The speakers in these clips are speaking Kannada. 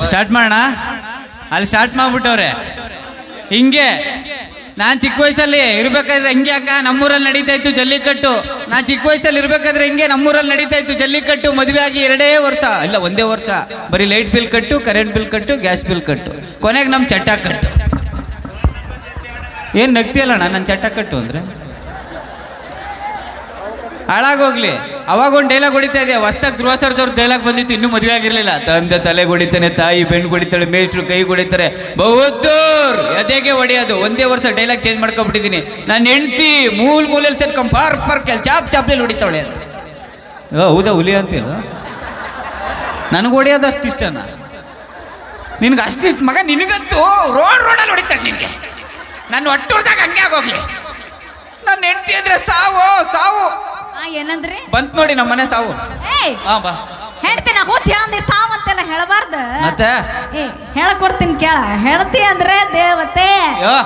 ಸ್ಟಾರ್ಟ್ ಮಾಡೋಣ? ಅಲ್ಲಿ ಸ್ಟಾರ್ಟ್ ಮಾಡ್ಬಿಟ್ಟವ್ರೆ. ಹಿಂಗೆ. ನಾನು ಚಿಕ್ಕ ವಯಸ್ಸಲ್ಲಿ ಇರ್ಬೇಕಾದ್ರೆ ಹಿಂಗೆ ಅಕ್ಕ? ನಮ್ಮೂರಲ್ಲಿ ನಡೀತಾ ಇತ್ತು ಜಲ್ಲಿಕಟ್ಟು. ನಾನು ಚಿಕ್ಕ ವಯಸ್ಸಲ್ಲಿ ಇರ್ಬೇಕಾದ್ರೆ ಹಿಂಗೆ? ನಮ್ಮೂರಲ್ಲಿ ನಡೀತಾ ಇತ್ತು ಜಲ್ಲಿಕಟ್ಟು. ಮದುವೆ ಆಗಿ ಎರಡೇ ವರ್ಷ. ಇಲ್ಲ, ಒಂದೇ ವರ್ಷ. ಬರೀ ಲೈಟ್ ಬಿಲ್ ಕಟ್ಟು ಕರೆಂಟ್ ಬಿಲ್ ಕಟ್ಟು ಗ್ಯಾಸ್ ಬಿಲ್ ಕಟ್ಟು. ಕೊನೆಗೆ ನಮ್ಮ ಚಟ್ಟ ಕಟ್ಟು. ಏನು ನಗ್ತಿಯಲ್ಲಣ್ಣ? ನನ್ನ ಚಟ್ಟ ಕಟ್ಟು ಅಂದರೆ? ಹಾಳಾಗೋಗ್ಲಿ ಅವಾಗ ಒಂದು ಡೈಲಾಗ್ ಹೊಡಿತಾ ಇದೆ ಹೊಸ್ದಾಗ ಧ್ರುವ ಡೈಲಾಗ್ ಬಂದಿತ್ತು. ಇನ್ನೂ ಮದುವೆ ಆಗಿರ್ಲಿಲ್ಲ. ತಂದೆ ತಲೆ ಹೊಡಿತಾನೆ ತಾಯಿ ಬೆಣ್ಣು ಹೊಡಿತಾಳೆ ಮೇಷ್ಟ್ರು ಕೈ ಹೊಡಿತಾರೆ ಬಹುದ್ದೂರ್! ಎದೆಗೆ ಹೊಡೆಯೋದು? ಒಂದೇ ವರ್ಷ ಡೈಲಾಗ್ ಚೇಂಜ್ ಮಾಡ್ಕೊಂಡ್ಬಿಟ್ಟಿದ್ದೀನಿ. ನನ್ನ ಹೆಂಡ್ತಿ ಮೂಲ್ ಮೂಲೆಯಲ್ಲಿ ಸೇರ್ಕೊಂಡ್ ಪಾರ್ ಪಾರ್ ಕೆಲ್ ಚಾಪ್ ಚಾಪ್ಲಿ ಹೊಡಿತಾಳೆ ಅಂತ. ಓ ಹೌದಾ? ಹುಲಿ ಅಂತೀವ ನನಗೆ ಹೊಡೆಯೋದು ಅಷ್ಟು ಇಷ್ಟ ನಿನ್ಗೆ ಅಷ್ಟು ಇತ್ತು ಮಗ ನಿನಗಂತೂ ರೋಡ್ ರೋಡಲ್ಲಿ ಹೊಡಿತಾಳೆ ನಿನಗೆ. ನನ್ನ ಒಟ್ಟುರ್ದಾಗ ಹಂಗೆ ಆಗೋಗ್ಲಿ ನನ್ನ ಹೆಂಡ್ತಿ ಅಂದರೆ ಸಾವು ಸಾವು. ಏನಂದ್ರಿ? ಬಂತ್ ನೋಡಿ ನಮ್ಮ ಮನೆ ಸಾವು. ಏಯ್! ಹಾ ಬಾ. ಹೇಳ್ತೀನಿ ಹುಚ್ಚ ಅಂದಿ ಸಾವ್ ಅಂತೆಲ್ಲ ಹೇಳಬಾರ್ದ? ಮತ್ತೆ? ಏ ಹೇಳಕೊಡ್ತೀನಿ ಕೇಳ. ಹೇಳ್ತಿ ಅಂದ್ರೆ ದೇವತೆ. ಯೋ.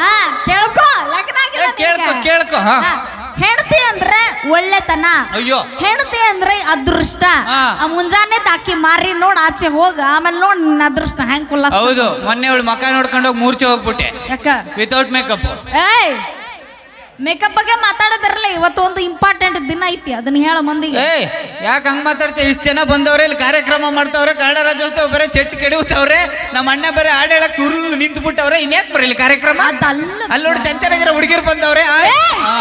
ಹಾ ಕೇಳ್ಕೊ ಲಗ್ನ ಆಗಿಲ್ಲ ಕೇಳ್ಕೊ, ನಿನ್ಗೆ. ಕೇಳ್ಕೊ, ಹಾ. ಹಾ, ಹೆಂಡ್ತಿ ಅಂದ್ರೆ ಒಳ್ಳೆತನ. ಅಯ್ಯೋ. ಹೆಂಡತಿ ಅಂದ್ರೆ ಅದೃಷ್ಟ. ಹಾ. ಆ ಮುಂಜಾನೆ ತಾಕಿ ಮಾರಿ ನೋಡ್ ಆಚೆ ಹೋಗ ಆಮೇಲೆ ನೋಡ್ ನಿನ್ನ ಅದೃಷ್ಟ ಹೆಂಗ್ ಕುಲ್ಲ ಹೌದು. ಮೊನ್ನೆ ಅವಳು ಮಕ ನೋಡ್ಕೊಂಡು ಹೋಗಿ ಮೂರ್ಛೆ ಹೋಗ್ಬಿಟ್ಟೆ. ಯಾಕ? ವಿತೌಟ್ ಮೇಕಪ್ ಏಯ್! ಮೇಕಪ್ ಬಗ್ಗೆ ಮಾತಾಡೋದಿರಲ್ಲ ಇವತ್ತು ಒಂದು ಇಂಪಾರ್ಟೆಂಟ್ ದಿನ ಐತಿ ಅದನ್ನ ಹೇಳ ಮಂದಿಗೆ. ಏಯ್ ಯಾಕೆ ಹಂಗ್ ಮಾತಾಡ್ತೀವಿ ಇಷ್ಟು ಜನ ಬಂದವ್ರೆ ಇಲ್ಲಿ ಕಾರ್ಯಕ್ರಮ ಮಾಡ್ತಾವ್ರೆ ಕನ್ನಡ ರಾಜ್ಯೋತ್ಸವ ಬೇರೆ ಚರ್ಚ್ ಕೆಡವುತ್ತವ್ರೆ ನಮ್ಮ ಅಣ್ಣ ಬೇರೆ ಹಾಡು ಹೇಳಕ್ ಸುರು ನಿಂತು ಬಿಟ್ಟವ್ರೆ ಇನ್ಯಾಕ್ ಬರಲಿ ಕಾರ್ಯಕ್ರಮ? ಅದಲ್ಲ. ಅಲ್ಲಿ ನೋಡಿ ಚಂಚನಾಗಿರೋ ಹುಡುಗಿರು ಬಂದವ್ರೆ ಆ, ಹಾ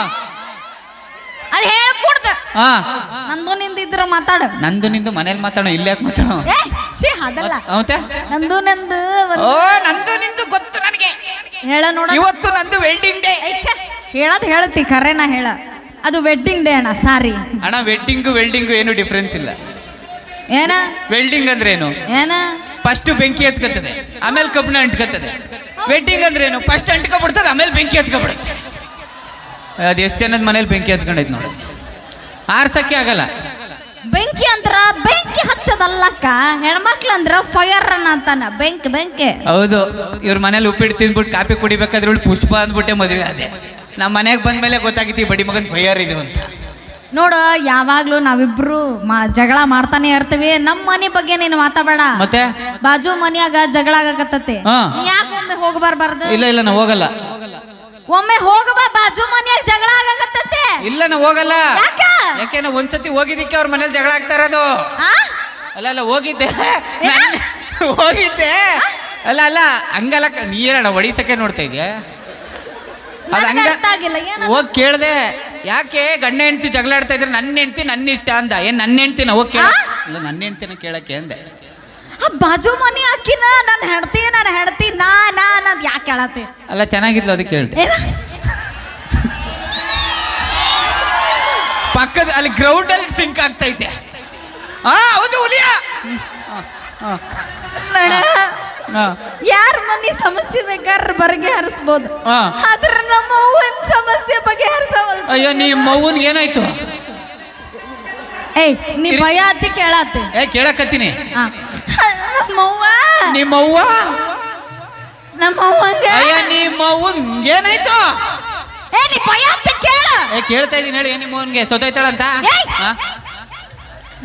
ಅದ್ ಹೇಳ್ಕೊಡ್ದ ಹಾ ನಂದು ನಿಂದ ಇದ್ರ ಮಾತಾಡ. ನಂದು ನಿಂದು ಮನೇಲಿ ಮಾತಾಡೋ ಇಲ್ಲಿ ಯಾಕೆ ಮಾತಾಡೋ? ಏ ಛೀ ಅದಲ್ಲ. ಹೌದಾ ನಂದು ನಂದು ಓ ನಂದು ನಿಂದು ಗೊತ್ತು ನನಗೆ. ಹೇಳ ನೋಡ ಇವತ್ತು ನಂದು ವೆಲ್ಡಿಂಗ್ ಡೇ ಹೇಳದ್ ಹೇಳ್ತಿ ಕರೆನಾ ಹೇಳ. ಅದು ವೆಡ್ಡಿಂಗ್ ಡೇ ಅಣ್ಣ ಸಾರಿ. ಅಣ್ಣ ವೆಡ್ಡಿಂಗು ವೆಲ್ಡಿಂಗು ಏನು ಡಿಫ್ರೆನ್ಸ್ ಇಲ್ಲ. ಏನ? ವೆಲ್ಡಿಂಗ್ ಅಂದ್ರೆ ಏನು? ಏನ ಫಸ್ಟ್ ಬೆಂಕಿ ಎತ್ಕತ್ತದೆ ಆಮೇಲೆ ಕಬ್ಬಿಣ ಅಂಟ್ಕತ್ತದೆ. ವೆಡ್ಡಿಂಗ್ ಅಂದ್ರೆ ಏನು ಫಸ್ಟ್ ಅಂಟ್ಕೊಬಿಡ್ತದೆ ಆಮೇಲೆ ಬೆಂಕಿ ಎತ್ಕೊಬಿಡುತ್ತೆ. ಅದು ಎಷ್ಟು ಜನದ ಮನೇಲಿ ಬೆಂಕಿ ಎತ್ಕೊಂಡೈತೆ ನೋಡಿ. ಆರ್ಸಕ್ಕೆ ಆಗಲ್ಲ. ಬೆಂಕಿ ಅಂದ್ರ ಬೆಂಕಿ ಹಚ್ಚದಲ್ಲಕ್ಕ ಹೆಣ್ಮಕ್ಳು ಅಂದ್ರ ಫೈರ್ ಅನ್ನ ಅಂತಾನ ಬೆಂಕಿ ಬೆಂಕಿ. ಹೌದು. ಇವ್ರ ಮನೇಲಿ ಉಪ್ಪಿಟ್ಟು ತಿಂದ್ಬಿಟ್ಟು ಕಾಫಿ ಕುಡಿಬೇಕಾದ್ರೆ ಪುಷ್ಪ ಅಂದ್ಬಿಟ್ಟೆ ಮದುವೆ ಅದೇ ನಮ್ಮ ಮನೆಗೆ ಬಂದ್ಮೇಲೆ ಗೊತ್ತಾಗಿತ್ತು ಈ ಬಡಿ ಮಗನ್ ಫೈಯರ್ ಇದು ಅಂತ. ನೋಡು ಯಾವಾಗ್ಲೂ ನಾವಿಬ್ರು ಮಾ ಜಗಳ ಮಾಡ್ತಾನೆ ಇರ್ತೀವಿ. ನಮ್ಮ ಮನೆ ಬಗ್ಗೆ ನೀನು ಮಾತಾಡಬೇಡ ಮತ್ತೆ? ಬಾಜು ಮನ್ಯಾಗ ಜಗಳ ಆಗಕತ್ತತಿ. ಹಾ. ಯಾಕೆ ಒಮ್ಮೆ ಹೋಗಬಾರ್ಬಾರ್ದು? ಇಲ್ಲ ಇಲ್ಲ ನಾ ಹೋಗಲ್ಲ. ಒಮ್ಮೆ ಹೋಗಬ ಬಾಜು ಮನ್ಯಾಗ ಜಗಳ ಆಗಕತ್ತತಿ. ಇಲ್ಲ ನಾ ಹೋಗಲ್ಲ. ಯಾಕ? ಯಾಕೆ ನಾ ಒಂದ್ಸತಿ ಹೋಗಿದ್ದಕ್ಕೆ ಅವ್ರ ಮನೇಲಿ ಜಗಳ ಆಗ್ತಾ ಇರೋದು? ಆ? ಅಲ್ಲ ಅಲ್ಲ ಹೋಗಿದ್ದೆ. ನಾನ್- ಹೋಗಿದ್ದೆ. ಅಲ್ಲ ಅಲ್ಲ ಹಂಗಲ್ಲ ಕ- ನೀರಣ ಹೊಡಿಸಕ್ಕೆ ನೋಡ್ತಾ ಇದೆಯಾ? ಅದು ನನ್ಗ್ ಹಂಗ ಅರ್ಥ ಆಗಿಲ್ಲ ಏನ ಹೋಗಿ ಕೇಳ್ದೆ ಯಾಕೆ ಗಂಡ ಹೆಂಡ್ತಿ ಜಗಳ ಆಡ್ತಾ ಇದ್ರೆ ನನ್ನ ಹೆಂಡ್ತಿ ನನ್ನ ಇಷ್ಟ ಅಂದ? ಏನ್ ನನ್ನ ಹೆಂಡ್ತಿನ ಹೋಗಿ ಕೇಳ. ಇಲ್ಲ ನನ್ನ ಹೆಂಡ್ತಿನ ಕೇಳಕ್ಕೆ ಅಂದೆ. ಆ ಬಾಜು ಮನಿ ಹಾಕಿನ ನನ್ನ ಹೆಂಡತಿ ನನ್ನ ಹೆಂಡತಿ ನಾ ನಾ ಅನ್ನೋದು ಯಾಕೆ ಕೇಳತ್ತೆ? ಅಲ್ಲ ಚೆನ್ನಾಗಿತ್ತು ಅದಕ್ಕೆ ಕೇಳ್ತೆ ಏನ? ಪಕ್ಕದ ಅಲ್ಲಿ ಗ್ರೌಂಡ್ ಅಲ್ಲಿ ಸಿಂಕ್ ಆಗ್ತೈತೆ. ಹಾ ಹೌದು ಹುಲಿಯ. ಯಾರ ಮನಿ ಸಮಸ್ಯೆ ಬೇಕಾದ್ರೆ ಬಗೆಹರಿಸ್ಬೋದು. ಆದ್ರೆ ನಮ್ಮ ಅವ್ವನ್ ಸಮಸ್ಯೆ ಬಗೆಹರಿಸವಲ್ ಅಯ್ಯೋ ನೀ ಮೌನ್ಗೆ ಏನಾಯ್ತು? ಏಯ್ ನೀ ಭಯ ಅತ್ತಿ ಕೇಳತ್ತೆ ಏ ಕೇಳಕತ್ತೀನಿ. ನಮ್ಮವ್ವ ನಿಮ್ಮವ್ವ ನಮ್ಮವ್ವಂಗ ಅಯ್ಯ ನಿಮ್ಮ ಅವ್ವನ್ ಏನಾಯ್ತು? ಏ ನೀ ಭಯ ಅತ್ತ ಕೇಳ. ಏ ಕೇಳ್ತಾ ಇದೀನಿ ಹೇಳಿ ನಿಮ್ಮ ಅವ್ವನ್ಗೆ ಸೊತೈತಾಳಂತ ಏಯ್! ಹಾ?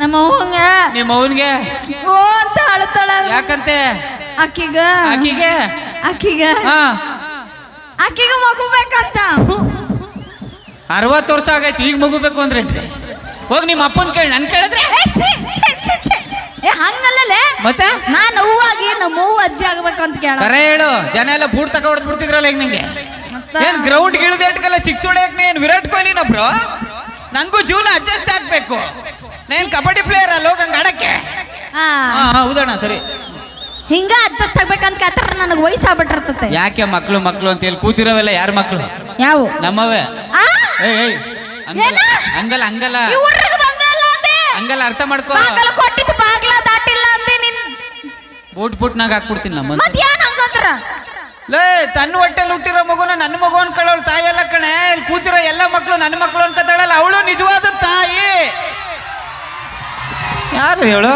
ನಮ್ಮವ್ವಂಗ ನಿಮ್ಮ ಅವ್ವನ್ಗೆ ಓ ಅಂತ ಅಳ್ತಾಳ. ಯಾಕಂತೆ? ಆಕಿಗ ಆಕಿಗೆ ಆಕಿಗ ಹಾ. ಮಗು ಮಗುಬೇಕಂತ? ಅರವತ್ತು ವರ್ಷ ಆಗೈತಿ ಈಗ ಮಗುಬೇಕು ಅಂದ್ರೆ ಹೋಗಿ ನಿಮ್ಮ ಅಪ್ಪನ ಕೇಳಿ ನನ್ ಕೇಳಿದ್ರೆ? ಏ, ಛೀ, ಛೀ, ಛೀ, ಛೀ. ಏ ಹಂಗಲ್ಲಲೇ? ಮತ್ತೆ? ನಾನು ಹೂವಾಗಿ ನಮ್ಮ ಹೂವು ಅಜ್ಜಿ ಆಗ್ಬೇಕಂತ ಕೇಳ ಕರೆ ಹೇಳು ಜನ ಎಲ್ಲ ಬೂಟ್ ತಕ ಹೊಡೆದ್ ಬಿಡ್ತಿದ್ರಲ್ಲ ಈಗ ನಿಂಗೆ? ಮತ್ತ? ಏನ್ ಗ್ರೌಂಡ್ ಗಿಳಿದೇಟ್ಕಲ್ಲ ಸಿಕ್ಸ್ ಹೊಡೆಯಕ್ ಏನ್ ವಿರಾಟ್ ಕೊಹ್ಲಿನ ಬ್ರೋ ನಂಗೂ ಜೀವನ ಅಡ್ಜಸ್ಟ್ ಆಗ್ಬೇಕು. ನಾನು ಕಬಡ್ಡಿ ಪ್ಲೇಯರ್ ಅಲ್ಲ ಹೋಗಂಗ ಆಡಕ್ಕೆ? ಆ, ಹಾ ಹಾ, ಹೌದಣ್ಣ ಸರಿ. ಹಿಂಗ ಅಡ್ಜಸ್ಟ್ ಆಗ್ಬೇಕಂತ ಕೇಳ್ತಾರ ನನಗೆ ವಯಸ್ಸಾಗ್ಬಿಟ್ಟಿರ್ತತೆ. ಯಾಕೆ ಮಕ್ಳು ಮಕ್ಕಳು ಅಂತ ಹೇಳಿ ಕೂತಿರೋವೆಲ್ಲ ಯಾರ ಮಕ್ಳು? ಯಾವ? ನಮ್ಮವೇ. ಆ? ಏಯ್ ಏಯ್. ಹಂಗಲ್ಲ ಏನ? ಹಂಗಲ್ಲ ಹಂಗಲ್ಲ ಈ ಊರಿಗೆ ಅಂದೆ. ಹಂಗಲ್ಲ ಅರ್ಥ ಮಾಡ್ಕೋ. ಬಾಗಲು ಕೊಟ್ಟಿದ್ದು ಬಾಗ್ಲ ದಾಟಿಲ್ಲ ಅಂದೆ ನಿನ್ ಬೂಟ್ ಬೂಟ್ನಾಗ ಹಾಕ್ಬಿಡ್ತೀನಿ ನಮ್ಮ ಮತ್ ಏನ್ ಹಂಗಂದ್ರ? ಲೇ ತನ್ನ ಹೊಟ್ಟೆಲಿ ಹುಟ್ಟಿರೋ ಮಗುನ ನನ್ನ ಮಗು ಅನ್ಕೊಳ್ಳೋಳು ತಾಯಿ ಎಲ್ಲ ಕಣೆ. ಇಲ್ಲಿ ಕೂತಿರೋ ಎಲ್ಲ ಮಕ್ಕಳು ನನ್ನ ಮಕ್ಕಳು ಅನ್ಕೋತಾಳಲ್ಲ ಅವಳು ನಿಜವಾದ ತಾಯಿ. ಯಾರು ಹೇಳು?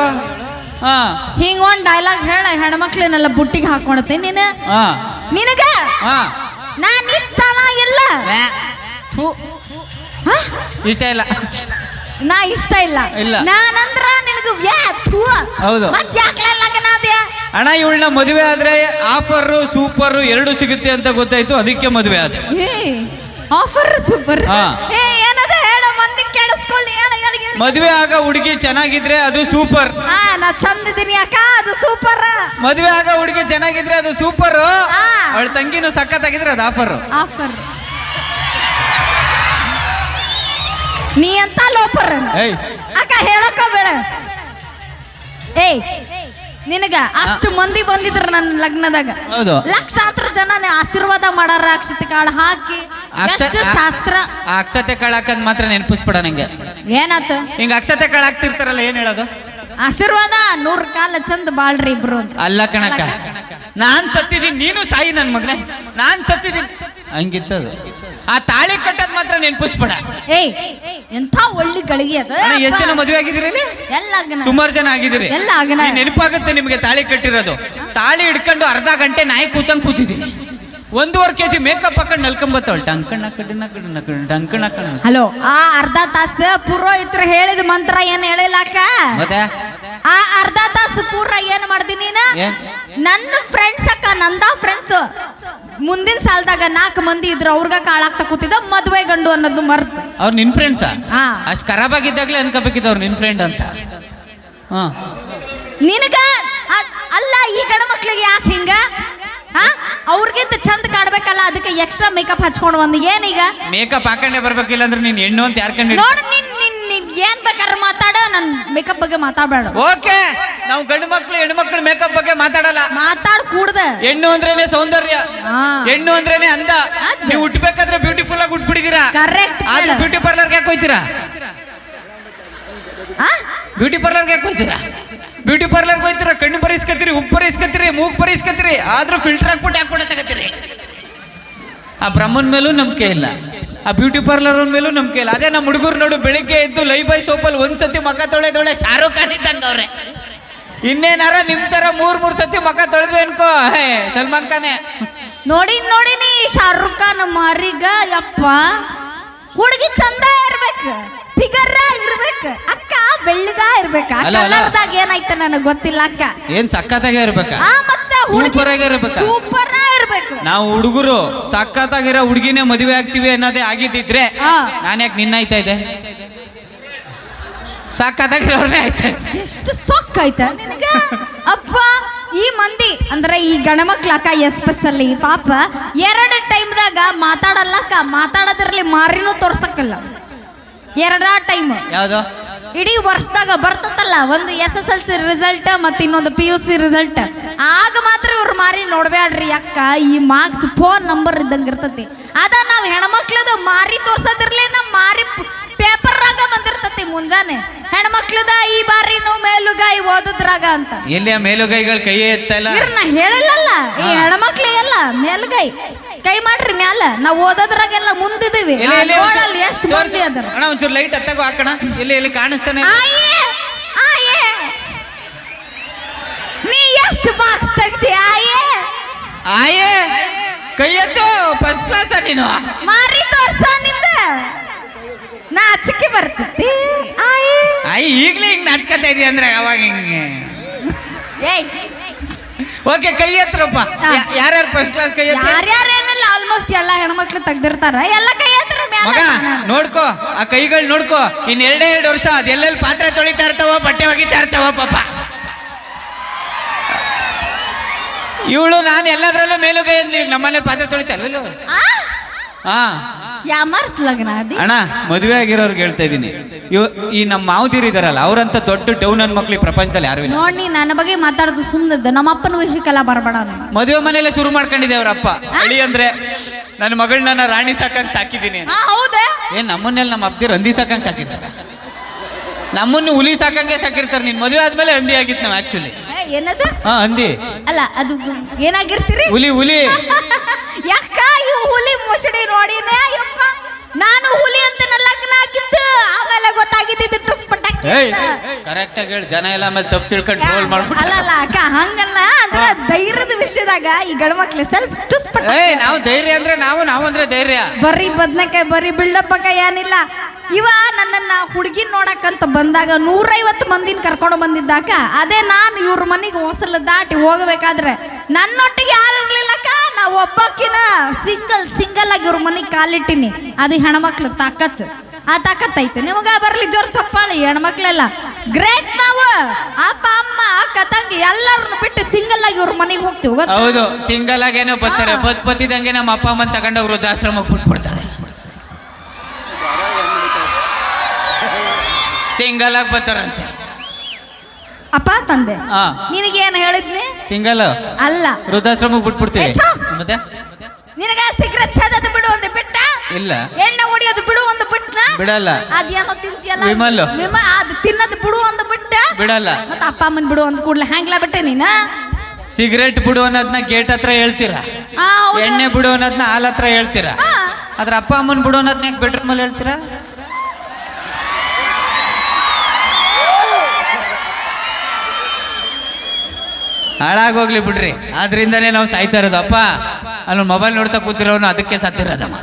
ಹಿಂಗ ಒಂದ್ ಡೈಲಾಗ್ ಹೇಳ ಹೆಣ್ಮಕ್ಳನ್ನೆಲ್ಲ ಬುಟ್ಟಿಗೆ ಹಾಕೊಂಡತೆ. ನೀನು ಹಾ. ನಿನಗ ಹಾ. ನಾನ್ ಇಷ್ಟನ ಇಲ್ಲ? ಇಷ್ಟ ಇಲ್ಲ. ನಾ ಇಷ್ಟ ಇಲ್ಲ. ಇಲ್ಲ. ನಾನಂದ್ರ ನಿನಗೆ ವ್ಯಾ ಥೂ. ಹೌದು. ಅಣ್ಣ ಇವಳನ್ನ ಮದುವೆ ಆದ್ರೆ ಆಫರ್ ಸೂಪರ್ ಎರಡು ಸಿಗುತ್ತೆ ಅಂತ ಗೊತ್ತಾಯ್ತು. ಅದಕ್ಕೆ ಮದುವೆ ಆದ. ಏ ಆಫರ್ ಸೂಪರ್ ಮದುವೆ ಆಗ ಹುಡುಗಿ ಚೆನ್ನಾಗಿದ್ರೆ ಅದು ಸೂಪರ್ ಹಾ ನಾ ಚಂದ ಇದೀನಿ ಅಕ್ಕ ಅದು ಸೂಪರ್ ಮದುವೆ ಆಗ ಹುಡುಗಿ ಚೆನ್ನಾಗಿದ್ರೆ ಅದು ಸೂಪರ್ ಹಾ. ಅವಳ ತಂಗಿನೂ ಸಖತ್ತಾಗಿದ್ರೆ ಅದು ಆಫರ್ ಆಫರ್ ನೀ ಅಂತ ಲೋಪರ್. ಏಯ್. ಅಕ್ಕ ಹೇಳಕ್ಕ ಬೇಡ. ಏಯ್ ನಿನಗ ಅಷ್ಟು ಮಂದಿ ಬಂದಿದ್ರ ನನ್ನ ಲಗ್ನದಾಗ. ಹೌದು. ಲಕ್ಷಾಂತರ ಜನ ಆಶೀರ್ವಾದ ಮಾಡಾರ ಅಕ್ಷತೆ ಕಾಳು ಹಾಕಿ. ಅಕ್ಷ- ಎಷ್ಟು ಶಾಸ್ತ್ರ? ಆ ಅಕ್ಷತೆ ಕಾಳು ಹಾಕದ್ ಮಾತ್ರ ನೆನಪಿಸ್ಬಿಡ ನಂಗೆ. ಏನಾತು? ಹಿಂಗ ಅಕ್ಷತೆ ಕಾಳು ಹಾಕ್ತಿರ್ತಾರಲ್ಲ ಏನ್ ಹೇಳೋದು? ಆಶೀರ್ವಾದ ನೂರ್ ಕಾಲ ಚಂದ ಬಾಳ್ರಿ ಇಬ್ರು ಅಂತ. ಅಲ್ಲ ಕಣಕ ನಾನ್ ಸತ್ತಿದೀನಿ ನೀನು ಸಾಯಿ ನನ್ ಮಗನೇ. ನಾನ್ ಸತ್ತಿದೀನಿ. ಹಂಗಿತ್ತದು. ಆ ತಾಳಿ ಕಟ್ಟದ್ ಮಾತ್ರ ನೆನಪಿಸ್ಬೇಡ. ಏಯ್ ಎಂಥ ಒಳ್ಳೆ ಗಳಿಗೆ ಅದು. ಎಷ್ಟು ಜನ ಮದುವೆ ಆಗಿದ್ದೀರಿ ಇಲ್ಲಿ? ಎಲ್ಲ. ಸುಮಾರು ಜನ ಆಗಿದ್ದೀರಿ. ಎಲ್ಲ ಆಗನ ಈ ನೆನಪಾಗುತ್ತೆ ನಿಮಗೆ ತಾಳಿ ಕಟ್ಟಿರೋದು. ತಾಳಿ ಹಿಡ್ಕೊಂಡು ಅರ್ಧ ಗಂಟೆ ನಾಯಿ ಕೂತಂಗ್ ಕೂತಿದ್ದೀನಿ. ಒಂದೂವರೆ ಕೆಜಿ ಮೇಕಪ್ ಹಾಕೊಂಡು ನಲ್ಕೊಂಬತ್ತವಳು. ಟಂಕಣ್ಣ ಟಂಕಣ್ಣ ಕಣ್ಣ ಹಲೋ ಆ ಅರ್ಧ ತಾಸು ಪುರೋಹಿತ್ರ ಹೇಳಿದ ಮಂತ್ರ ಏನ್ ಹೇಳಿಲ್ಲ ಅಕ್ಕ? ಮತ್ತೆ? ಆ ಅರ್ಧ ತಾಸು ಪೂರ ಏನ್ ಮಾಡ್ದಿ ನೀನು? ಏನ್? ನನ್ನ ಫ್ರೆಂಡ್ಸ್ ಅಕ್ಕ ನಂದ ಫ್ರೆಂಡ್ಸ್ ಮುಂದಿನ ಸಾಲದಾಗ ನಾಲ್ಕು ಮಂದಿ ಇದ್ರು ಅವ್ರಗ ಕಾಳಾಗ್ತಾ ಕೂತಿದ್ದ ಮದ್ವೆ ಗಂಡು ಅನ್ನೋದು ಮರ್ತ. ಅವ್ರು ನಿನ್ ಫ್ರೆಂಡ್ಸಾ ಹಾ. ಅಷ್ಟು ಖರಾಬ್ ಆಗಿದ್ದಾಗ್ಲೇ ಅನ್ಕೋಬೇಕಿತ್ತು ಅವ್ರು ನಿನ್ ಫ್ರೆಂಡ್ ಅಂತ. ಹಾ. ನಿನಗ? ಅ- ಅಲ್ಲ ಈ ಗಂಡ ಮಕ್ಳಿಗೆ ಯಾಕೆ ಹಿಂಗ? ಹಾ? ಅವ್ರಿಗಿಂತ ಚಂದ ಕಾಡ್ಬೇಕಲ್ಲ ಅದಕ್ಕೆ ಎಕ್ಸ್ಟ್ರಾ ಮೇಕಪ್ ಹಚ್ಕೊಂಡು ಒಂದು ಏನೀಗ ಮೇಕಪ್ ಹಾಕೊಂಡೇ ಬರ್ಬೇಕಿಲ್ಲ ಅಂದ್ರೆ ನೀನ್ ಹೆಣ್ಣು ಅಂತ ಯಾರ್ಕೊಂಡು ನೋಡ್ ನೋಡು ನಿನ್ ಏನ್ ಬೇಕಾದ್ರೆ ಮಾತಾಡ ನನ್ ಮೇಕಪ್ ಬಗ್ಗೆ ಮಾತಾಡಬೇಡ. ಓಕೆ ನಾವು ಗಂಡು ಮಕ್ಕಳು ಹೆಣ್ಣು ಮಕ್ಕಳು ಮೇಕಪ್ ಬಗ್ಗೆ ಮಾತಾಡಲ್ಲ. ಮಾತಾಡ್ ಕೂಡ್ದ. ಹೆಣ್ಣು ಅಂದ್ರೇನೆ ಸೌಂದರ್ಯ. ಹೆಣ್ಣು ಅಂದ್ರೇನೆ ಅಂದ. ನೀವು ಹುಟ್ಟಬೇಕಾದ್ರೆ ಬ್ಯೂಟಿಫುಲ್ ಆಗಿ ಹುಟ್ಬಿಟ್ಟಿದ್ದೀರಾ? ಕರೆಕ್ಟ್ ಆದ್ರೆ ಬ್ಯೂಟಿ ಪಾರ್ಲರ್ಗೆ ಯಾಕೆ ಹೋಯ್ತೀರಾ? ಬ್ಯೂಟಿ ಪಾರ್ಲರ್ ಯಾಕೆ ಹೋಯ್ತೀರಾ? ಬ್ಯೂಟಿ ಪಾರ್ಲರ್ಗೆ ಹೋಯ್ತೀರಾ? ಕಣ್ಣು ಪರಿಸ್ಕತ್ತೀರಿ ಉಪ್ಪು ಪರಿಸ್ಕತ್ತೀರಿ ಮೂಗ್ ಪರಿಸ್ಕತ್ತೀರಿ ಆದ್ರೂ ಫಿಲ್ಟರ್ ಹಾಕ್ಬಿಟ್ಟು ಯಾಕೆ ಕೊಡ ತಗತ್ತೀರಿ ಆ ಬ್ರಹ್ಮನ್ ಮೇಲೂ ನಂಬಿಕೆ ಇಲ್ಲ. ಆ ಬ್ಯೂಟಿ ಪಾರ್ಲರ್ ಮೇಲೂ ನಂಬಿಕೆ ಇಲ್ಲ. ಅದೇ ನಮ್ಮ ಹುಡುಗರು ನೋಡು ಬೆಳಿಗ್ಗೆ ಎದ್ದು ಲೈ ಬೈ ಸೋಪಲ್ಲಿ ಒಂದ್ಸತಿ ಮಕ ತೊಳೆದೊಳೆ ಶಾರುಖ್ ಖಾನ್ ಇದ್ದಂಗೆ ಅವ್ರೆ. ಇನ್ನೇನಾರ ನಿಮ್ ತರ ಮೂರ್ ಮೂರ್ ಸತಿ ಮಕ ತೊಳೆದ್ವಿ ಅನ್ಕೋ. ಹೇ, ಸಲ್ಮಾನ್ ಖಾನೆ. ನೋಡಿ ನೋಡಿನಿ ಶಾರುಖ್ ಖಾನ್ ಮಾರಿಗ ಯಪ್ಪ ಹುಡುಗಿ ಚಂದ ಇರ್ಬೇಕು ಫಿಗರ್ ಇರ್ಬೇಕು ಅಕ್ಕ ಬೆಳ್ಳಗ ಇರ್ಬೇಕು ಅಲ್ಲ, ಅಲ್ಲ. ಕಲರ್ದಾಗ ಏನಾಯ್ತ ನನಗೆ ಗೊತ್ತಿಲ್ಲ ಅಕ್ಕ ಏನ್ ಸಖತ್ತಾಗೆ ಇರಬೇಕು ಆ ಮತ್ತೆ Super ಆಗಿ ಇರ್ಬೇಕಾ? ಸೂಪರ್ ಇರ್ಬೇಕು ನಾವು ಹುಡುಗರು ಸಖತ್ತಾಗಿರೋ ಹುಡುಗಿನೇ ಮದುವೆ ಆಗ್ತೀವಿ ಅನ್ನೋದೇ ಆಗಿದ್ದಿದ್ರೆ ಹಾ. ನಾನು ಯಾಕೆ ನಿನ್ನ ಆಯ್ತಾ ಇದೆ ಸಖತ್ತಾಗಿರೋರ್ನೇ ಆಯ್ತಾ. ಎಷ್ಟು ಸೊಕ್ಕ ಆಯ್ತ ನಿನಗ ಅಪ್ಪ ಈ ಮಂದಿ ಅಂದ್ರೆ ಈ ಗಣಮಕ್ಳ ಅಕ್ಕ ಎಸ್ಪೆಷಲಿ ಪಾಪ ಎರಡು ಟೈಮ್ದಾಗ ಮಾತಾಡಲ್ಲಕ್ಕ ಮಾತಾಡೋದ್ರಲ್ಲಿ ಮಾರಿನೂ ತೋರ್ಸಕ್ಕಲ್ಲ. ಎರಡ ಟೈಮ್. ಯಾವ್ದು? ಇಡೀ ವರ್ಷದಾಗ ಬರ್ತತ್ತಲ್ಲ ಒಂದು S S L C result ಮತ್ತೆ ಇನ್ನೊಂದು ಪಿ ಯು ಸಿ ರಿಸಲ್ಟ್ ಆಗ ಮಾತ್ರ ಇವ್ರು ಮಾರಿ ನೋಡ್ಬೇಡ್ರಿ ಅಕ್ಕ ಈ ಮಾರ್ಕ್ಸ್ ಫೋನ್ ನಂಬರ್ ಇದ್ದಂಗೆ ಇರ್ತತಿ. ಅದ ನಾವು ಹೆಣ್ಮಕ್ಳದ ಮಾರಿ ತೋರ್ಸೋದಿರ್ಲಿ ನಮ್ಮ ಮಾರಿ ಪೇಪರ್ರಾಗ ಬಂದಿರ್ತತಿ ಮುಂಜಾನೆ. ಹೆಣ್ಮಕ್ಳದ ಈ ಬಾರಿನೂ ಮೇಲುಗಾಯಿ ಓದದ್ರಾಗ ಅಂತ. ಎಲ್ಲಿ ಆ ಮೇಲುಗೈಗಳು ಕೈ ಎತ್ತಲ್ಲ? ಇವ್ರ್ ನಾ ಹೇಳಿಲ್ಲಲ್ಲ. ಈ ಎಲ್ಲ ಮೇಲ್ಗೈ. ಕೈ ಮಾಡ್ರಿ ಮ್ಯಾಲ. ನಾವು ಓದೋದ್ರಾಗೆಲ್ಲ ಮುಂದಿದೀವಿ. ಎಲ್ಲಿ ಎಲ್ಲಿ ನೋಡಲ್ಲಿ ಎಷ್ಟು ಮಂದಿ ಅದ್ರ. ಅಣ್ಣ ಒಂಚೂರು ಲೈಟ್ ಹತ್ತಾಗೋ ಹಾಕೋಣ ಇಲ್ಲಿ ಎಲ್ಲಿ ಕಾಣಿಸ್ತಾನೆ? ಇಲ್ಲ. ಆಯೇ ಆಯೇ. ನೀ ಎಷ್ಟು ಮಾರ್ಕ್ಸ್ ತೆಗ್ದಿ ಆಯೇ? ಆಯೇ ಕೈ ಎತ್ತು ಫಸ್ಟ್ ಕ್ಲಾಸ್ ನೀನು? ಮಾರಿ ತೋರ್ಸ ನಿಂದ. ನಾ ಅಚ್ಚಕ್ಕೆ ಈಗಲೇ ಆಯೇ. ಆಯ್ ಈಗ್ಲೇ ಹಿಂಗ್ ನಾಚ್ಕತಾ ಇದೀಯ ಅಂದ್ರೆ ಅವಾಗ ಹಿಂಗೆ. ಏಯ್. ಓಕೆ ಕೈ ಎತ್ತರಪ್ಪ. ಯಾರ್ಯಾರು ಫಸ್ಟ್ ಕ್ಲಾಸ್ ಕೈ ಎತ್ತ? ಯಾರ್ಯಾರೇನಿಲ್ಲ ಆಲ್ಮೋಸ್ಟ್ ಎಲ್ಲ ಹೆಣ್ಮಕ್ಳು ತೆಗ್ದಿರ್ತಾರ. ಎಲ್ಲ ಕೈ ಎತ್ತರ ಮಗ ನೋಡ್ಕೋ ಆ ಕೈಗಳು ನೋಡ್ಕೋ. ಇನ್ ಎರಡೇ ಎರಡು ವರ್ಷ ಅದು ಎಲ್ಲೆಲ್ಲಿ ಪಾತ್ರೆ ತೊಳಿತಾ ಇರ್ತಾವ ಬಟ್ಟೆ ಒಗಿತಾ ಇರ್ತಾವ ಪಾಪ. ಇವಳು ನಾನು ಎಲ್ಲದರಲ್ಲೂ ಮೇಲುಗೈ ಅಂದ್ಲಿ ನಮ್ಮನೆ ಪಾತ್ರೆ ತೊಳಿತಾ ಇಲ್ವಲ್ಲ? ಹಾ ಯಾಮರ್ಸ್ ಲಗ್ನ ಅದಿ ಅಣ್ಣ ಮದುವೆ ಆಗಿರೋರ್ಗೆ ಹೇಳ್ತಾ ಇದೀನಿ ಇವ್ ಈ ನಮ್ಮ ಮಾವುದೀರ್ ಇದಾರಲ್ಲ ಅವ್ರಂತ ದೊಡ್ಡ ಟೌನ್ ಅನ್ ಮಕ್ಳು ಈ ಪ್ರಪಂಚದಲ್ಲಿ ಯಾರು ಇಲ್ಲ. ನೋಡಿ ನನ್ನ ಬಗ್ಗೆ ಮಾತಾಡೋದು ಸುಮ್ಮನಿದ್ದ ನಮ್ಮ ಅಪ್ಪನ ವಿಷಯಕ್ಕೆಲ್ಲ ಬರಬೇಡ ನೀನು. ಮದುವೆ ಮನೆಯಲ್ಲೇ ಶುರು ಮಾಡ್ಕೊಂಡಿದ್ದೆ ಅವರಪ್ಪ ಅಳಿ ಅಂದ್ರೆ ನನ್ನ ಮಗಳನ್ನ ರಾಣಿ ಸಾಕಂಗ್ ಸಾಕಿದ್ದೀನಿ ಅಂತ. ಹಾ ಹೌದಾ? ಏನ್ ನಮ್ಮನ್ನೆಲ್ಲ ನಮ್ಮ ಅಪ್ಪಿ ರಂದಿ ಸಾಕಂಗ್ ಸಾಕಿರ್ತಾರೆ? ನಮ್ಮನ್ನು ಹುಲಿ ಸಾಕಂಗೆ ಸಾಕಿರ್ತಾರೆ. ನಿನ್ ಮದುವೆ ಆದ್ಮೇಲೆ ಹಂದಿ ಆಗಿತ್ತು ನಾವು ಆಕ್ಚುಲಿ ಏ, ಏನದ? ಹಾ ಹಂದಿ. ಅಲ್ಲ ಅದು ಏನಾಗಿರ್ತೀರಿ? ಹುಲಿ ಹುಲಿ. ಯಾಕ ಈ ಹುಲಿ ಮುಸುಡಿ ನೋಡಿನೇ? ಯಪ್ಪ ನಾನು ಹುಲಿ ಅಂತ ಲಗ್ನ ಆಗಿದ್ದು ಆಮೇಲೆ ಗೊತ್ತಾಗಿದ್ದು ಪಟಾಕಿ ಏಯ್ ಕರೆಕ್ಟ್ ಆಗಿ ಹೇಳಿ ಜನ ಎಲ್ಲ ಆಮೇಲೆ ತಪ್ಪು ತಿಳ್ಕೊಂಡು ಟ್ರೋಲ್ ಮಾಡ್ಬಿಟ್ಟು ಅಲ್ಲ ಅಲ್ಲ ಅಕ್ಕ ಹಂಗಲ್ಲ. ಅಂದ್ರೆ ಧೈರ್ಯದ ವಿಷಯದಾಗ ಈ ಗಂಡ ಮಕ್ಳು ಸ್ವಲ್ಪ ಪಟಾಕಿ ಏಯ್ ನಾವು ಧೈರ್ಯ ಅಂದ್ರೆ ನಾವು ನಾವು ಅಂದ್ರೆ ಧೈರ್ಯ. ಬರೀ ಬದ್ನೆಕಾಯಿ ಬರೀ ಬಿಲ್ಡಪ್ ಅಕ್ಕ ಏನಿಲ್ಲ. ಇವ ನನ್ನನ್ನು ಹುಡುಗಿ ನೋಡಕ್ಕಂತ ಬಂದಾಗ ನೂರೈವತ್ತು ಮಂದಿನ ಕರ್ಕೊಂಡು ಬಂದಿದ್ದಾಕ ಅದೇ ನಾನು ಇವ್ರ ಮನೆಗೆ ಹೊಸಲು ದಾಟಿ ಹೋಗಬೇಕಾದ್ರೆ ನನ್ನೊಟ್ಟಿಗೆ ಯಾರು ಇರ್ಲಿಲ್ಲಕ್ಕ? ನಾ ಒಬ್ಬಕ್ಕಿನ ಸಿಂಗಲ್ ಸಿಂಗಲ್ ಆಗಿ ಇವ್ರ ಮನೆಗೆ ಕಾಲಿಟ್ಟಿನಿ. ಅದು ಹೆಣ್ಮಕ್ಳು ತಾಕತ್. ಆ ತಾಕತ್ ಐತೆ. ನಿಮಗ ಬರಲಿ ಜೋರ್ ಚಪ್ಪಾಳಿ ಹೆಣ್ಮಕ್ಳೆಲ್ಲ. ಗ್ರೇಟ್ ನಾವು. ಅಪ್ಪ ಅಮ್ಮ ಅಕ್ಕ ತಂಗಿ ಎಲ್ಲರನ್ನು ಬಿಟ್ಟು ಸಿಂಗಲ್ ಆಗಿ ಇವ್ರ ಮನೆಗೆ ಹೋಗ್ತೀವಿ? ಹೌದು. ಸಿಂಗಲ್ ಆಗೇನೋ ಬರ್ತಾರೆ. ಬತ್ ಬತ್ತಿದಂಗೆ ನಮ್ಮ ಅಪ್ಪ ಅಮ್ಮನ ತಗೊಂಡೋಗಿ ವೃದ್ಧಾಶ್ರಮಕ್ಕೆ ಬಿಟ್ಬಿಡ್ತಾರೆ. ಸಿಂಗಲ್ ಆಗಿ ಬರ್ತಾರಂತೆ. ಅಪ್ಪ ತಂದೆ ನಿನಗೆ ಏನು ಹೇಳಿದ್ನಿ? ಸಿಂಗಲ್? ಅಲ್ಲ. ವೃದ್ಧಾಶ್ರಮ ಬಿಟ್ಬಿಡ್ತೀವಿ. ಛ! ಮತ್ತೆ? ನಿನಗ ಸಿಗರೇಟ್ ಸೇದೋದು ಬಿಡು ಒಂದು ಬಿಟ್ಟ. ಇಲ್ಲ. ಎಣ್ಣೆ ಹೊಡಿಯೋದು ಬಿಡು ಒಂದು ಬಿಟ್ಟ. ಬಿಡಲ್ಲ. ಅದೇನೋ ತಿಂತಿಯಲ್ಲ? ವಿಮಲ್. ವಿಮ ಅದು ತಿನ್ನೋದು ಬಿಡು ಒಂದು ಬಿಟ್ಟ. ಬಿಡಲ್ಲ. ಮತ್ತೆ ಅಪ್ಪ ಅಮ್ಮನ್ ಬಿಡು ಒಂದು ಕೂಡ್ಲೆ ಹ್ಯಾಂಗ್ಲಾ ಬಿಟ್ಟೆ ನೀನ? ಸಿಗರೇಟ್ ಬಿಡು ಅನ್ನೋದ್ನ ಗೇಟ್ ಹತ್ರ ಹೇಳ್ತೀರಾ? ಆ, ಹೌದು. ಎಣ್ಣೆ ಬಿಡು ಅನ್ನೋದನ್ನ ಹಾಲ್ ಹತ್ರ ಹೇಳ್ತೀರಾ? ಹಾ. ಅದ್ರ ಅಪ್ಪ ಅಮ್ಮನ್ ಬಿಡು ಅನ್ನೋದನ್ನ ಯಾಕೆ ಬೆಡ್ರೂಮ್ ಅಲ್ಲಿ ಹೇಳ್ತೀರಾ? ಹಾಳಾಗೋಗ್ಲಿ ಬಿಡ್ರಿ. ಆದ್ರಿಂದನೇ ನಾವು ಸಾಯ್ತಾ ಇರೋದು. ಅಪ್ಪ ಅಲ್ಲಿ ಮೊಬೈಲ್ ನೋಡ್ತಾ ಕೂತಿರೋನು ಅದಕ್ಕೆ ಸತ್ತಿರೋದಮ್ಮ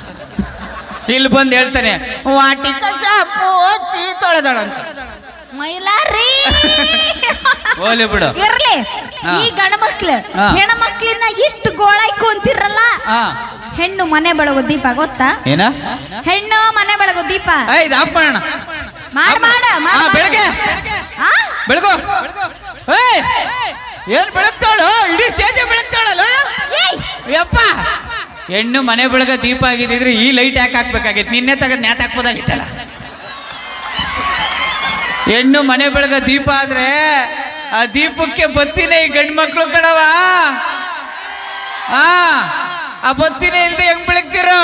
ಇಲ್ಲಿ ಬಂದು ಹೇಳ್ತಾನೆ ವಾಟಿ ಕಸ ಪೋಚಿ ತೊಳೆದಳ ಅಂತ. ಮೈಲಾರಿ. ಬಿಡು. ಇರ್ಲಿ. ಈ ಗಣ ಮಕ್ಳು ಹಾ. ಹೆಣ್ಮಕ್ಳನ್ನ ಇಷ್ಟು ಗೋಳಾಯ್ಕು ಅಂತಿರಲ್ಲ ಹೆಣ್ಣು ಮನೆ ಬೆಳಗು ದೀಪ ಗೊತ್ತಾ? ಏನ? ಹೆಣ್ಣು ಮನೆ ಬೆಳಗು ದೀಪ. ಇದು ಆಫ್ ಮಾಡೋಣ. ಮಾಡ್ ಮಾಡ. ಬೆಳಗ್ಗೆ. ಬೆಳಗು. ಏಯ್. ಏನ್ ಬೆಳಗ್ತಾಳು ಇಡೀ ಸ್ಟೇಜ್ ಬೆಳಗ್ತಾಳಲ್ಲ ಯಪ್ಪ! ಹೆಣ್ಣು ಮನೆ ಬೆಳಗ ದೀಪ ಆಗಿದ್ದಿದ್ರೆ ಈ ಲೈಟ್ ಯಾಕೆ ಹಾಕ್ಬೇಕಾಗಿತ್ತು? ನಿನ್ನೆ ತಗದ್ ನ್ಯಾತ್ ಹಾಕ್ಬೋದಾಗಿತ್ತಲ್ಲ? ಹೆಣ್ಣು ಮನೆ ಬೆಳಗ ದೀಪ ಆದ್ರೆ ಆ ದೀಪಕ್ಕೆ ಬತ್ತಿನೇ ಈ ಗಂಡು ಮಕ್ಕಳು ಕಣವಾ ಆ ಆ ಬತ್ತಿನೇ ಇಲ್ದೆ ಹೆಂಗ್ ಬೆಳಗ್ತಿರೋ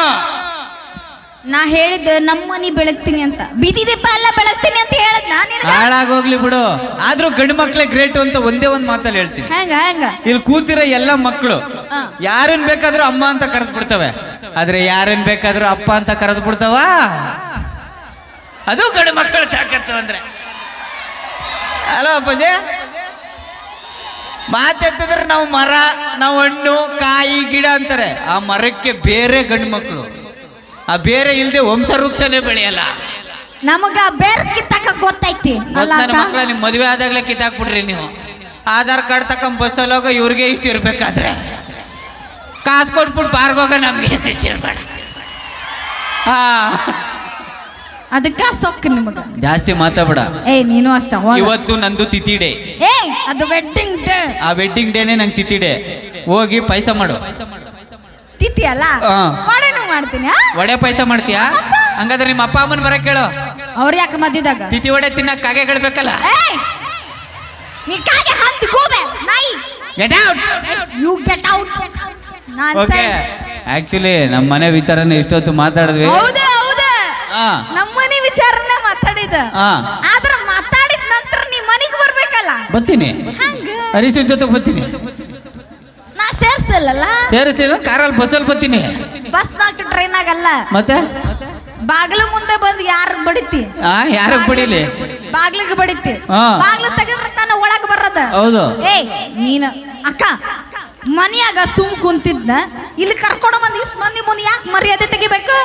ನಾ ಹೇಳಿದ್ದೆ ನಮ್ಮ ಮನೆ ಬೆಳಗ್ತೀನಿ ಅಂತ. ಬೀದಿ ದೀಪ ಎಲ್ಲ ಬೆಳಗ್ತೀನಿ ಅಂತ ಹೇಳದ್ ನಾನು ಹಾಳಾಗೋಗ್ಲಿ ಬಿಡು. ಆದ್ರೂ ಗಂಡು ಮಕ್ಳೇ ಗ್ರೇಟ್ ಅಂತ ಒಂದೇ ಒಂದ್ ಮಾತಲ್ಲಿ ಹೇಳ್ತೀನಿ. ಹೆಂಗ ಹೆಂಗ? ಇಲ್ಲಿ ಕೂತಿರೋ ಎಲ್ಲ ಮಕ್ಕಳು. ಯಾರನ್ ಬೇಕಾದ್ರೂ ಅಮ್ಮ ಅಂತ ಕರೆದು ಬಿಡ್ತವೆ. ಆದ್ರೆ ಯಾರನ್ ಬೇಕಾದ್ರೂ ಅಪ್ಪ ಅಂತ ಕರೆದು ಬಿಡ್ತಾವ? ಅದು ಗಂಡು ಮಕ್ಕಳು ತಾಕತ್ತು ಅಂದ್ರೆ. ಅಲೋ ಅಪ್ಪಾಜಿ? ಮಾತೆತ್ತಿದ್ರೆ ನಾವು ಮರ ನಾವು ಹಣ್ಣು ಕಾಯಿ ಗಿಡ ಅಂತಾರೆ. ಆ ಮರಕ್ಕೆ ಬೇರೆ ಗಂಡು ಮಕ್ಕಳು ಆ ಬೇರೆ ಇಲ್ಲದೆ ವಂಶ ವೃಕ್ಷನೇ ಬೆಳೆಯಲ್ಲ. ನಮಗ ಬೇರೆ ಕಿತ್ತಾಕ ಗೊತ್ತೈತಿ. ಅಲ್ಲ ನನ್ನ ಅಕ್ಕ? ಮಕ್ಕಳ ನಿಮ್ ಮದುವೆ ಆದಾಗಲೇ ಕಿತ್ತಾಕ್ಬಿಡ್ರಿ ನೀವು. ಆಧಾರ್ ಕಾರ್ಡ್ ತಕೊಂಡ್ ಬಸ್ಸಲ್ಲಿ ಹೋಗೋ ಇವ್ರಿಗೆ ಇಷ್ಟು ಇರ್ಬೇಕಾದ್ರೆ. ಕಾಸು ಕೊಟ್ಬಿಟ್ಟು ಬಾರ್ಗೋಗ ನಮ್ಗೆ ಇಷ್ಟು ಇರ್ಬೇಡ. ಹಾ. ಅದಕ್ಕ ಸೊಕ್ಕ ನಿಮಗ. ಜಾಸ್ತಿ ಮಾತಾಡ ಏ ನೀನು ಅಷ್ಟ ಹೋಗ. ಇವತ್ತು ನಂದು ತಿಥಿ ಡೇ. ಏ ಅದು ವೆಡ್ಡಿಂಗ್ ಡೇ ಆ ವೆಡ್ಡಿಂಗ್ ಡೇನೆ ನಂಗೆ ತಿಥಿ ಡೇ. ಹೋಗಿ ಪೈಸ ಮಾಡು. ತಿಥಿ ಅಲ್ಲ? ಹಾ. ಮಾಡ್ತೀನಿ ಆ? ವಡೆ ಪಾಯಸ ಮಾಡ್ತೀಯಾ? ಹಂಗಾದ್ರೆ ನಿಮ್ಮ ಅಪ್ಪ ಅಮ್ಮನ ಬರಕ್ ಕೇಳು. ಅವ್ರ ಯಾಕೆ ಮದ್ದಿದಾಗ? ತಿಥಿ ವಡೆ ತಿನ್ನಕ್ ಕಾಗೆಗಳು ಏಯ್! ನೀ ಕಾಗೆ ಹತ್ತಿ ಕೂಬೆ ನಾಯಿ. Get out you get out okay actually ನಮ್ಮ ಮನೆ ವಿಚಾರನ ಇಷ್ಟೊತ್ತು ಮಾತಾಡಿದ್ವಿ. ಹೌದ ಹೌದು. ಹಾ ನಮ್ಮನೆ ವಿಚಾರನ ಮಾತಾಡಿದ ಹಾ ಆದ್ರ ಮಾತಾಡಿದ ನಂತರ ನೀ ಮನೆಗೆ ಬರ್ಬೇಕಲ್ಲ? ಬರ್ತೀನಿ. ಹಂಗ? ಹರೀಶನ್ ಜೊತೆಗೆ ಬರ್ತೀನಿ. ನಾ ಸೇರ್ಸ್ತಿಲ್ಲಲ್ಲ ಸೇರಿಸ್ಲಿಲ್ಲ ಕಾರಲ್ಲಿ ಬಸ್ಸಲ್ಲಿ ಬರ್ತೀನಿ. ಬಸ್ ನಾಲ್ಕು ಟ್ರೈನ್ ಆಗಲ್ಲ. ಮತ್ತೆ? ಬಾಗಿಲು ಮುಂದೆ ಬಂದು ಯಾರ ಬಡಿತಿ? ಯಾರ ಯಾರಿಗೆ ಬಡಿಲಿ? ಬಾಗ್ಲಿಗೆ ಬಡಿತಿ. ಬಾಗ್ಲ ಬಾಗ್ಲು ತೆಗೆದ್ರೆ ತಾನು ಒಳಗ್ ಬರದ. ಹೌದು. ಏ ನೀನು ಅಕ್ಕ ಮನಿಯಾಗ ಸುಮ್ ಕುಂತಿದ್ನ ಇಲ್ಲಿ ಕರ್ಕೊಂಡು ಬಂದು ಇಷ್ಟು ಮಂದಿ ಮುಂದೆ ಯಾಕೆ ಮರ್ಯಾದೆ ತೆಗಿಬೇಕು?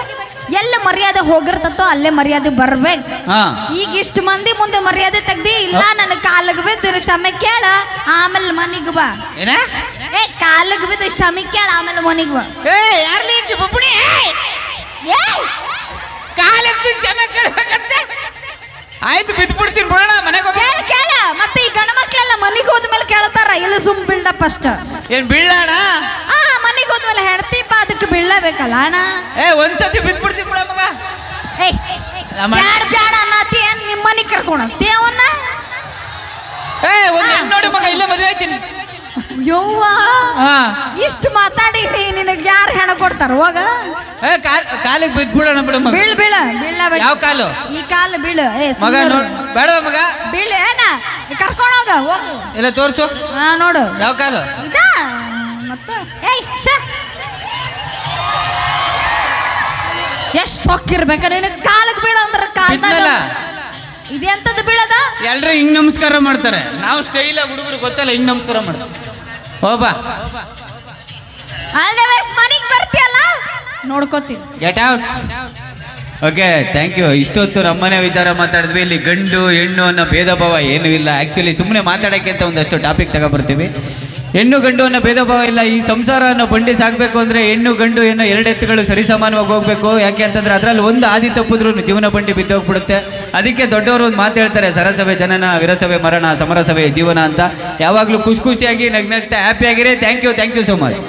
ಎಲ್ಲ ಮರ್ಯಾದೆ ಹೋಗಿರ್ತತೋ ಅಲ್ಲೇ ಮರ್ಯಾದೆ ಬರ್ಬೇಕು. ಹಾ. ಈಗ ಇಷ್ಟು ಮಂದಿ ಮುಂದೆ ಮರ್ಯಾದೆ ತೆಗ್ದಿ ಇಲ್ಲ ನನ್ನ ಕಾಲಿಗೆ ಬಿದ್ದು ಕ್ಷಮೆ ಕೇಳ ಆಮೇಲೆ ಮನಿಗೆ ಬಾ. ಏನ? ಏ ಕಾಲಿಗೆ ಬಿದ್ದು ಕ್ಷಮೆ ಕೇಳ ಆಮೇಲೆ ಮನಿಗೆ ಬಾ. ಏ ಯಾರ್ಲಿ? ಬುಬ್ಬುಣಿ? ಏಯ್! ಕಾಲೆತ್ತಿ ಕ್ಷಮೆ ಕೇಳ್ಬೇಕಂತೆ ಆಯ್ತು ಬಿದ್ಬಿಡ್ತೀನಿ ಬಿಡೋಣ ಮನೆಗೆ. ಕೇಳ ಕೇಳ. ಮತ್ತೆ ಈ ಗಂಡ ಮಕ್ಳೆಲ್ಲ ಮನಿಗೆ ಹೋದ್ಮೇಲೆ ಕೇಳ್ತಾರ ಇಲ್ಲ ಸುಮ್ ಬಿಲ್ಡಪ್ ಅಷ್ಟ. ಏನ್ ಬೀಳಣ? ಆ ಮನೆಗೆ ಹೋದ್ಮೇಲೆ ಹೆಡ್ತಿಪ್ಪ ಅದಕ್ಕೆ ಬೀಳಬೇಕಲ್ಲ ಅಣ್ಣ? ಏ ಒಂದ್ಸತಿ ಬಿದ್ಬಿಡ್ತೀನಿ ಬಿಡ ಮಗ. ಏಯ್ ಬ್ಯಾಡ ಬ್ಯಾಡ ಅನ್ನತಿ ಏನ್ ನಿಮ್ಮ ಮನಿಗೆ ಕರ್ಕೊಂಡು ಅವನ್ನ? ಏ ಒಂದ್ ನೋಡಿ ಮಗ ಇಲ್ಲೇ ಮದುವೆ ಆಯ್ತೀನಿ. ಯವ್ವ ಹಾ. ಇಷ್ಟು ಮಾತಾಡಿ ನಿನಗೆ ಯಾರು ಹೆಣ ಕೊಡ್ತಾರ ಹೋಗ ಏ ಕಾಲ್ ಕಾಲಿಗೆ ಬಿದ್ಬಿಡೋಣ ಬಿಡು ಮಗ. ಬೀಳ್ ಬೀಳ ಬೀಳ ಯಾವ ಕಾಲು? ಈ ಕಾಲು ಬೀಳು. ಏ ಮಗ ನೋಡು ಬೇಡ ಮಗ. ಬೀಳು ಏನ? ಕರ್ಕೊಂಡು ಹೋಗ ಹೋಗು. ಇಲ್ಲ ತೋರ್ಸು. ಹಾ ನೋಡು. ಯಾವ ಕಾಲು? ಇದ? ಮತ್ತೆ? ಏಯ್ ಶ. ಎಷ್ಟ್ ಸೊಕ್ಕಿರ್ಬೇಕ ನಿನಗೆ ಕಾಲಕ್ಕೆ ಬೀಳ ಅಂದ್ರೆ ಕಾಲ್ದಾಗ. ಬಿದ್ನಲ್ಲ. ಇದೆಂತದ್ದು ಬೀಳದ? ಎಲ್ರು ಹಿಂಗ್ ನಮಸ್ಕಾರ ಮಾಡ್ತಾರೆ. ನಾವು ಸ್ಟೈಲ್ ಹುಡುಗರು ಗೊತ್ತಲ್ಲ ಹಿಂಗ್ ನಮಸ್ಕಾರ ಮಾಡ್ತಾರೆ. ಹೋಬಾ ದ ವೇಸ್ಟ್ ಮನಿಗ್ ಬರ್ತೀಯಲ್ಲ? ನೋಡ್ಕೋತೀನಿ. Get out okay thank you ಇಷ್ಟೊತ್ತು ನಮ್ಮನೆ ವಿಚಾರ ಮಾತಾಡಿದ್ವಿ. ಇಲ್ಲಿ ಗಂಡು ಹೆಣ್ಣು ಅನ್ನೋ ಭೇದ ಭಾವ ಏನೂ ಇಲ್ಲ. ಆ್ಯಕ್ಚುಲಿ ಸುಮ್ಮನೆ ಮಾತಾಡೋಕ್ಕೆ ಅಂತ ಒಂದಷ್ಟು ಟಾಪಿಕ್ ತಗೊಬರ್ತೀವಿ. ಹೆಣ್ಣು ಗಂಡು ಅನ್ನೋ ಭೇದ ಭಾವ ಇಲ್ಲ. ಈ ಸಂಸಾರ ಅನ್ನೋ ಬಂಡಿ ಸಾಕಬೇಕು ಅಂದರೆ ಹೆಣ್ಣು ಗಂಡು ಏನೋ ಎರಡು ಎತ್ತುಗಳು ಸರಿಸಮಾನವಾಗಿ ಹೋಗ್ಬೇಕು. ಯಾಕೆ ಅಂತಂದ್ರೆ ಅದರಲ್ಲಿ ಒಂದು ಆದಿ ತಪ್ಪಿದ್ರು ಜೀವನ ಬಂಡಿ ಬಿದ್ದೋಗ್ಬಿಡುತ್ತೆ. ಅದಕ್ಕೆ ದೊಡ್ಡವರು ಒಂದು ಮಾತು ಹೇಳ್ತಾರೆ ಸರಸಭೆ ಜನನ ವಿರಸಭೆ ಮರಣ ಸಮರಸಭೆ ಜೀವನ ಅಂತ. ಯಾವಾಗಲೂ ಖುಷಿ ಖುಷಿಯಾಗಿ ನಗ್ನಗ್ತಾ ಹ್ಯಾಪಿ ಆಗಿರಿ. Thank you thank you so much